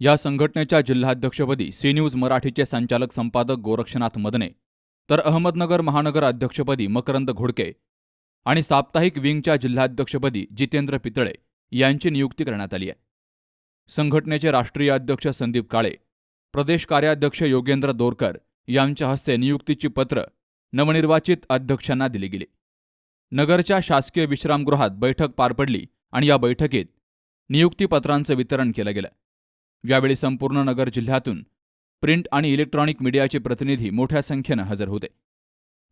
या संघटनेच्या जिल्हाध्यक्षपदी C news मराठीचे संचालक संपादक गोरक्षनाथ मदने तर अहमदनगर महानगर अध्यक्षपदी मकरंद घोडके आणि साप्ताहिक विंगच्या जिल्हाध्यक्षपदी जितेंद्र पितळे यांची नियुक्ती करण्यात आली आहे. संघटनेचे राष्ट्रीय अध्यक्ष संदीप काळे प्रदेश कार्याध्यक्ष योगेंद्र दोरकर यांच्या हस्ते नियुक्तीची पत्र नवनिर्वाचित अध्यक्षांना दिली गेली. नगरच्या शासकीय विश्रामगृहात बैठक पार पडली आणि या बैठकीत नियुक्तीपत्रांचं वितरण केलं गेलं. यावेळी संपूर्ण नगर जिल्ह्यातून प्रिंट आणि इलेक्ट्रॉनिक मीडियाचे प्रतिनिधी मोठ्या संख्येनं हजर होते.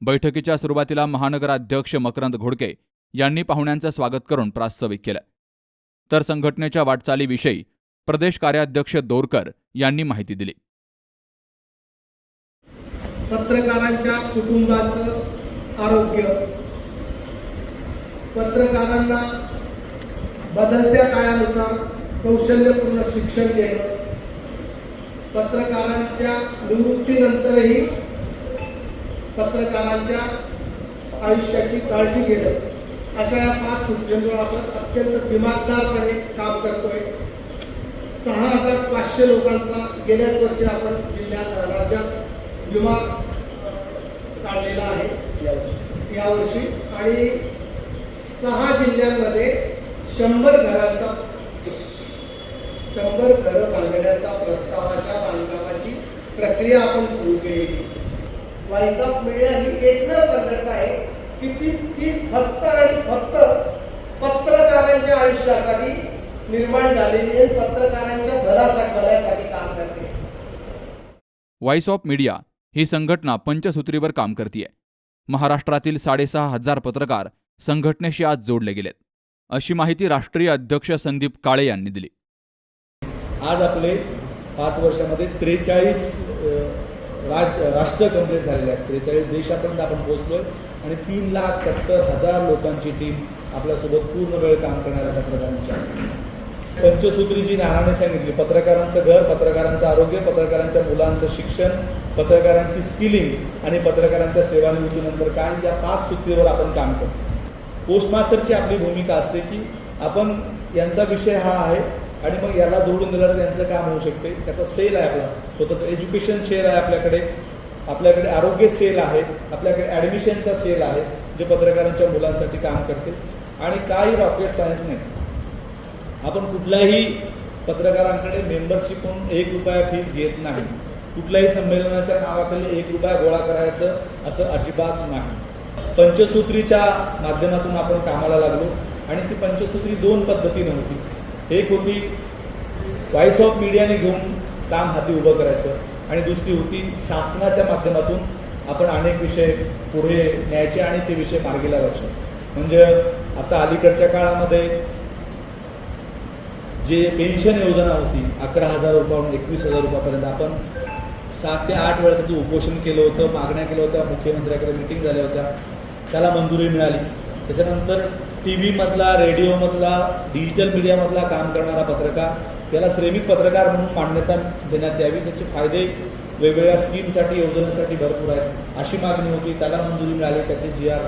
बैठकीच्या सुरुवातीला महानगराध्यक्ष मकरंद घोडके यांनी पाहुण्यांचं स्वागत करून प्रास्ताविक केलं. तर संघटनेच्या वाटचालीविषयी प्रदेश कार्याध्यक्ष दोरकर यांनी माहिती दिली. पत्रकारांच्या कुटुंबाचं आरोग्य. पत्रकारांना बदलत्या काळानुसार कौशल्यपूर्ण शिक्षण देणं. पत्रकारांच्या निवृत्तीनंतरही पत्रकारांच्या आयुष्याची काळजी घेणं. अशा या पाच सूचनेवर आपण अत्यंत दिमागदारपणे काम करतोय. सहा हजार पाचशे लोकांचा गेल्याच वर्षी आपण जिल्ह्यात राज्यात विमा काढलेला आहे. यावर्षी. आणि सहा जिल्ह्यांमध्ये शंभर घरांचा शंभर घरं बांधण्याचा प्रस्ताव आहे. प्रक्रिया आपण सुरू केलेली व्हॉइस ऑफ मीडिया ही एकमेव संघटना आहे. की ती ती फक्त आणि फक्त पत्रकारांच्या आयुष्यासाठी निर्माण झालेली आहे. पत्रकारांच्या भल्यासाठी भल्यासाठी काम करते. व्हॉइस ऑफ मीडिया ही संघटना पंचसूत्रीवर काम करते महाराष्ट्रातील साडेसहा हजार पत्रकार संघटनेशी आज जोडले गेलेत. अशी माहिती राष्ट्रीय अध्यक्ष संदीप काळे यांनी दिली. आज आपले पाच वर्षामध्ये त्रेचाळीस राज राष्ट्र कंप्लीट झालेले आहेत. त्रेचाळीस देशापर्यंत आपण पोहोचलो आणि तीन लाख सत्तर हजार लोकांची टीम आपल्यासोबत पूर्ण वेळ काम करणाऱ्या पत्रकारांची आहे. पंचसूत्री जी नानाने सांगितली पत्रकारांचं घर पत्रकारांचं आरोग्य पत्रकारांच्या मुलांचं शिक्षण पत्रकारांची स्किलिंग आणि पत्रकारांच्या सेवानिवृत्तीनंतर काय? या पाच सूत्रीवर आपण काम करतो पोस्टमास्टरची आपली भूमिका असते की आपण यांचा विषय हा आहे आणि मग याला जोडून दिलं तर यांचं काम होऊ शकते. त्याचा सेल आहे आपला. स्वतःचं एज्युकेशन शेअर आहे आपल्याकडे. आपल्याकडे आरोग्य सेल आहे. आपल्याकडे ॲडमिशनचा सेल आहे जे पत्रकारांच्या मुलांसाठी काम करते आणि काही रॉकेट सायन्स नाही. आपण कुठल्याही पत्रकारांकडे मेंबरशिप म्हणून एक रुपया फीस घेत नाही. कुठल्याही संमेलनाच्या नावाखाली एक रुपया गोळा करायचं असं अजिबात नाही. पंचसूत्रीच्या माध्यमातून आपण कामाला लागलो आणि ती पंचसूत्री दोन पद्धतीने होती. एक होती व्हॉइस ऑफ मीडियाने घेऊन काम हाती उभं करायचं आणि दुसरी होती शासनाच्या माध्यमातून आपण अनेक विषय पुढे न्यायचे आणि ते विषय मार्गी लावायचे. म्हणजे आता अलीकडच्या काळामध्ये जे पेन्शन योजना होती अकरा हजार रुपयाहून एकवीस हजार रुपयापर्यंत आपण सात ते आठ वेळा त्याचं उपोषण केलं होतं मागण्या केल्या होत्या मुख्यमंत्र्याकडे मिटिंग झाल्या होत्या त्याला मंजुरी मिळाली. त्याच्यानंतर टी व्हीमधला रेडिओमधला डिजिटल मीडियामधला काम करणारा पत्रकार त्याला श्रेमिक पत्रकार म्हणून मान्यता देण्यात यावी. त्याचे फायदे वेगवेगळ्या स्कीमसाठी योजनेसाठी भरपूर आहेत. अशी मागणी होती. त्याला मंजुरी मिळाली. त्याचे जी आर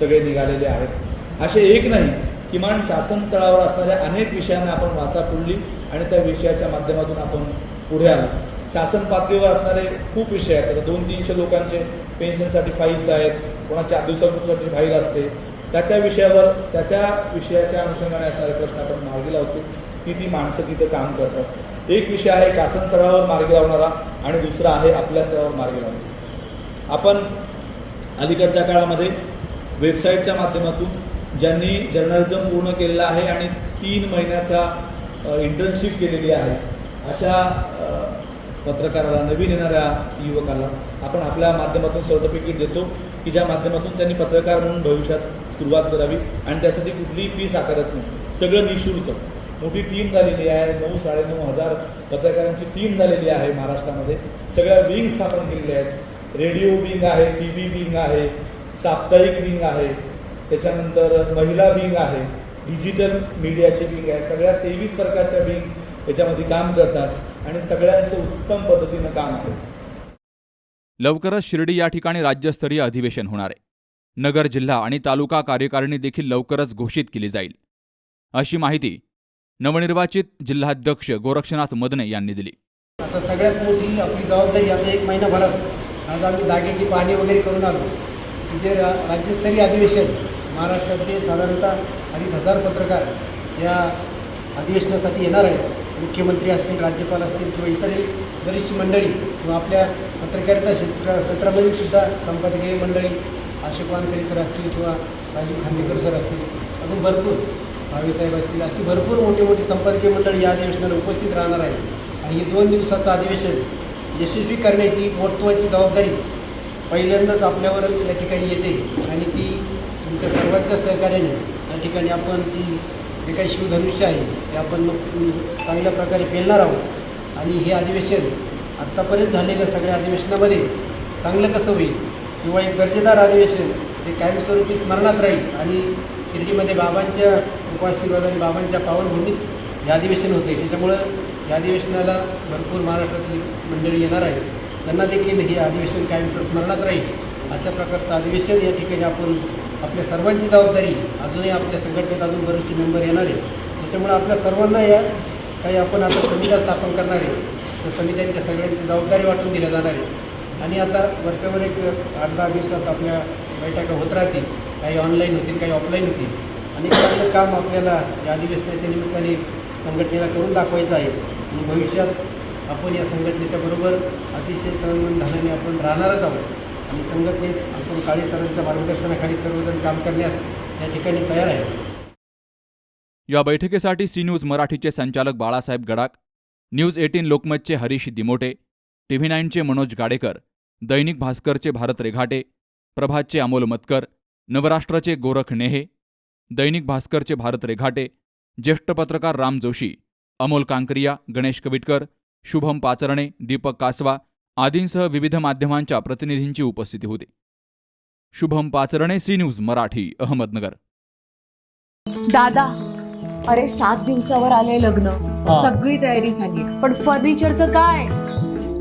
सगळे निघालेले आहेत. असे एक नाही किमान शासन तळावर असणाऱ्या अनेक विषयांना आपण वाचा फोडली आणि त्या विषयाच्या माध्यमातून आपण पुढे आलो. शासन पातळीवर असणारे खूप विषय आहेत. दोन तीनशे लोकांचे पेन्शनसाठी फाईल्स आहेत. कोणाच्या दिवसासाठी फाईल असते. त्या त्या विषयावर त्या त्या विषयाच्या अनुषंगाने असणारे प्रश्न आपण मार्गी लावतो. की ती माणसं तिथं काम करतात. एक विषय आहे शासन स्तरावर मार्गी लावणारा आणि दुसरा आहे आपल्या स्तरावर मार्गी लावणारा. आपण अलीकडच्या काळामध्ये वेबसाईटच्या माध्यमातून ज्यांनी जर्नलिझम पूर्ण केलेलं आहे आणि तीन महिन्याचा इंटर्नशिप केलेली आहे अशा पत्रकाराला नवीन येणाऱ्या युवकाला आपण आपल्या माध्यमातून सर्टिफिकेट देतो की ज्या माध्यमातून त्यांनी पत्रकार म्हणून भविष्यात सुरुवात करावी आणि त्यासाठी कुठलीही फीस आकारत नाही. सगळं निशुल्क. मोठी टीम झालेली आहे. नऊ साडेनऊ हजार पत्रकारांची टीम झालेली आहे महाराष्ट्रामध्ये. सगळ्या विंग स्थापन केलेल्या आहेत. रेडिओ विंग आहे टी व्ही विंग आहे साप्ताहिक विंग आहे. त्याच्यानंतर महिला विंग आहे. डिजिटल मीडियाची विंग आहे. सगळ्या तेवीस प्रकारच्या विंग याच्यामध्ये काम करतात आणि सगळ्यांचं उत्तम पद्धतीनं काम आहे. लवकरच शिर्डी या ठिकाणी राज्यस्तरीय अधिवेशन होणार आहे. नगर जिल्हा आणि तालुका कार्यकारिणी देखील लवकरच घोषित केली जाईल. अशी माहिती नवनिर्वाचित जिल्हाध्यक्ष गोरक्षनाथ मदने यांनी दिली. आता सगळ्यात मोठी आपली जबाबदारी आता एक महिनाभरात आज आम्ही जागेची पाहणी वगैरे करून आलो. की जे रा राज्यस्तरीय अधिवेशन महाराष्ट्रातले साधारणतः अडीच हजार पत्रकार या अधिवेशनासाठी येणार आहेत. मुख्यमंत्री असतील राज्यपाल असतील किंवा इतरही बरीचशी मंडळी किंवा आपल्या पत्रकारिता क्षेत्र क्षेत्रामध्ये सुद्धा संपादकीय मंडळी अशोक वानखडे सर असतील किंवा राजीव खांडेकर सर असतील अजून भरपूर. भावेसाहेब असतील अशी भरपूर मोठी मोठी संपादकीय मंडळ या अधिवेशनाला उपस्थित राहणार आहे आणि हे दोन दिवसाचं अधिवेशन यशस्वी करण्याची महत्त्वाची जबाबदारी पहिल्यांदाच आपल्यावर या ठिकाणी येते. आणि ती तुमच्या सर्वांच्या सहकार्याने या ठिकाणी आपण ती जे काही शिवधनुष्य आहे ते आपण चांगल्या प्रकारे पेलणार आहोत. आणि हे अधिवेशन आत्तापर्यंत झालेल्या सगळ्या अधिवेशनामध्ये चांगलं कसं होईल किंवा एक दर्जेदार अधिवेशन जे कायमस्वरूपी स्मरणात राहील आणि शिर्डीमध्ये बाबांच्या उपाशीर्वाद आणि बाबांच्या पावनभूमीत हे अधिवेशन होते त्याच्यामुळं या अधिवेशनाला भरपूर महाराष्ट्रातली मंडळी येणार आहे त्यांना देखील हे अधिवेशन कायमचं स्मरणात राहील. अशा प्रकारचं अधिवेशन या ठिकाणी आपण आपल्या सर्वांची जबाबदारी अजूनही आपल्या संघटनेत अजून बरेचसे मेंबर येणार आहे त्याच्यामुळे आपल्या सर्वांना या काही आपण आता समित्या स्थापन करणार आहे तर समित्यांच्या सगळ्यांची जबाबदारी वाटून दिल्या जाणार आहे आणि आता वरच्यावर एक आठ दहा दिवसात आपल्या बैठका होत राहतील. काही ऑनलाईन होतील काही ऑफलाईन होतील. आणि चांगलं काम आपल्याला या अधिवेशनाच्या निमित्ताने संघटनेला करून दाखवायचं आहे. आणि भविष्यात आपण या संघटनेच्या बरोबर अतिशय तळमळधानाने आपण राहणारच आहोत. आणि संघटनेत आपण काळे सरांच्या मार्गदर्शनाखाली सर्वजण काम करण्यास या ठिकाणी तयार आहे. या बैठकीसाठी सी न्यूज मराठीचे संचालक बाळासाहेब गडाक न्यूज एटीन लोकमतचे हरीश दिमोटे टीव्ही नाईनचे मनोज गाडेकर दैनिक भास्करचे भारत रेघाटे प्रभातचे अमोल मतकर नवराष्ट्राचे गोरख नेहे दैनिक भास्करचे भारत रेघाटे ज्येष्ठ पत्रकार राम जोशी अमोल कांकरिया गणेश कविटकर शुभम पाचरणे दीपक कासवा आदींसह विविध माध्यमांच्या प्रतिनिधींची उपस्थिती होती. Shubham Pacharne C news Marathi Ahmednagar. दादा अरे सात दिवसावर आले लग्न. सगळी तयारी झाली. पण फर्निचरचं काय?